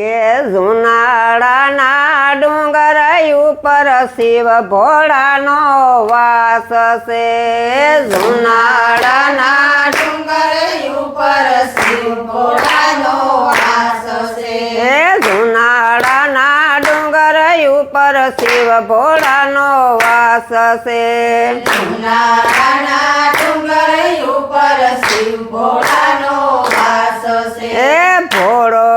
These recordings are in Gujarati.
કે જુનાળાના ડુંગર ઉપર શિવ ભોળાનો વાસ છે જુનાળાના ડુંગર ઉપર શિવ ભોળાનો વાસ છે એ જુનાળાના ડુંગર ઉપર શિવ ભોળાનો વાસ છે ઉનાળાના ડુંગર ઉપર શિવ ભોળાનો વાસ છે એ ભોળો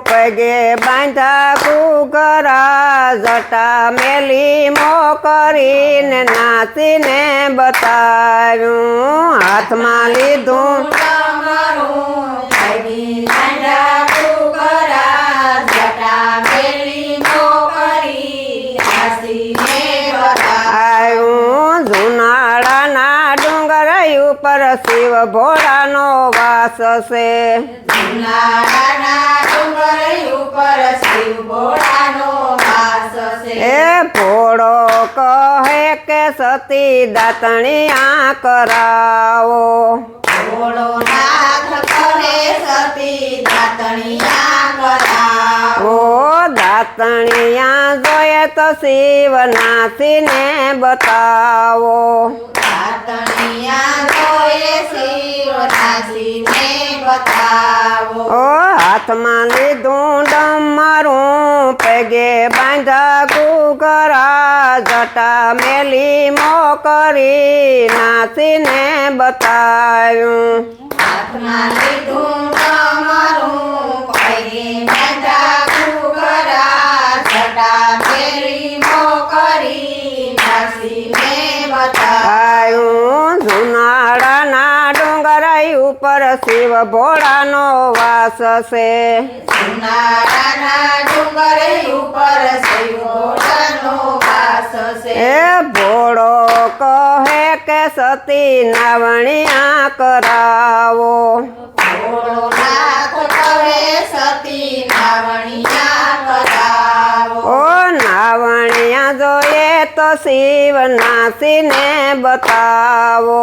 પગે બાંધા કુકરા જટા મેલી મો કરીને નાચીને બતાવ્યું. હાથમાં લીધું તમારું પડી નાંડા કુકરા જટા મેલી મોકરી હાસીને બતાવો આવ્યું જુનાળાના ડુંગર ઉપર શિવ ભોળાનો વાસ છે. ઉપર શિવ ભોળાનો વાસ છે. એ ભોળો કહે કે સતી દાતણિયા કરાવો. ભોળો નાથ કરે સતી દાતણિયા કરાવો. ઓ દાતણિયા જોઈએ તો શિવ નાસીને બતાવો દાતણિયા જોએ શિવ નાસીને બતાવો ઓ હાથમાં લીધું ડમરું પગે બાંધા ગુગરા જટા મેલી મો કરી નાચીને બતાવ્યું હાથમાં લીધું તમારું શિવ ભોળાનો વાસ છે. ઉપર શિવ ભોળાનો વાસ છે. એ ભોળો કહે કે સતી નાવણિયા કરાવો. જોઈએ ને બતાવો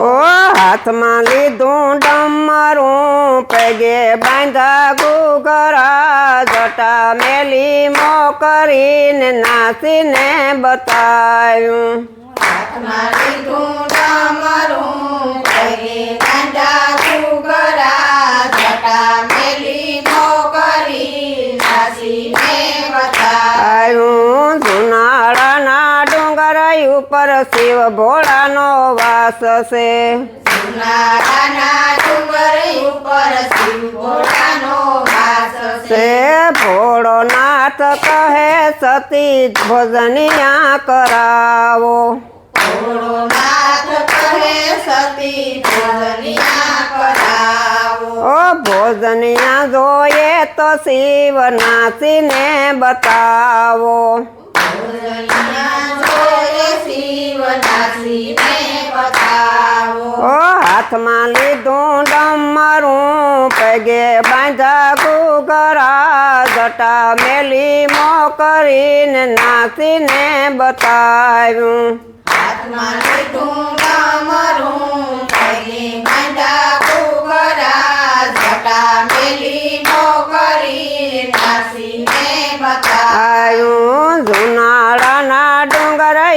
ઓ હાથમાં લીધું ડમરું પગે બાંધા ગુગરા જટા મેલી મો કરીને નાસીને બતાવ્યું. હાથમાં લીધું ડમરું પગે કાંડા ઘૂઘરા ઉપર શિવ ભોળાનો વાસ છે. છે. તે ભોળો નાથ કહે સતી ભોજનિયા કરાવો. ભોળો નાથ કહે સતી ભોજનિયા ઓ ભોજનિયા જોઈએ તો શિવ નાસીને બતાવો. હાથમાં લીધું ડમરું પગે બાંધા ગુગરા જટા મેલી મો કરીને નાચીને બતાવ્યું હાથમાં લીધું ડામરું પગે બાંધા ઘૂઘરા જટા મેલી મોકરી નાસીને બતાવો આયું જુનાળાના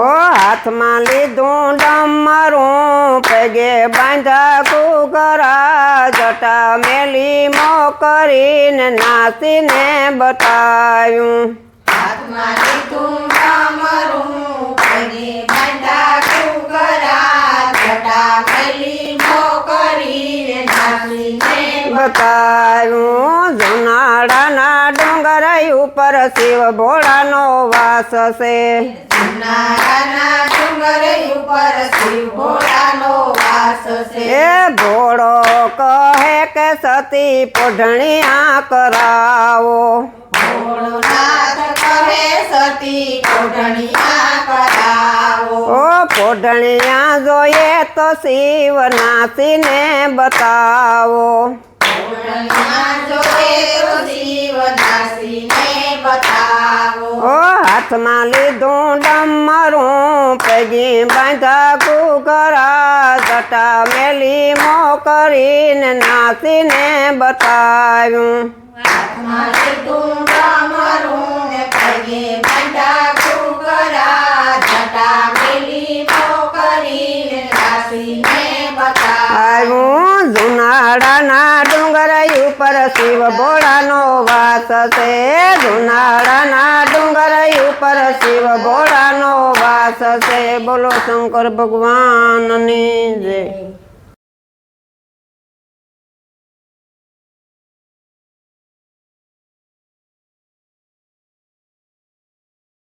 ઓ હાથમાં લીધું ડમરું પગે બાંધા કુકરા જટા મેલી મો કરીને નાસીને બતાવ્યું. હાથમાં લીધું ડમરું પગે બાંધા ઘૂઘરા જટા મેલી મો કરીને નાસીને બતાવ્યું. ડુંગર ઉપર શિવ ભોળાનો વાસ છે નારાના ડુંગર ઉપર શિવ ભોળાનો વાસ છે એ ભોળો કહે કે સતી પોઢણિયા કરાવો ભોળોનાથ કહે સતી કોઢણિયા કરાવો ઓ પોઢણિયા જોઈએ તો શિવ નાચીને બતાવો હાથમાં લીધું ડમરું પગી બાંધા કુકરા જટા મેલી મો કરીને નાચીને બતાવ્યું હાથમાં લીધું ડામરું ને પગે બાંધા ઘૂઘરા જટા મેલી મો કરીને શિવ ભોળાનો વાસ છે. જુનાળાના ડુંગર ઉપર શિવ ભોળાનો વાસ છે. બોલો શંકર ભગવાનની જય.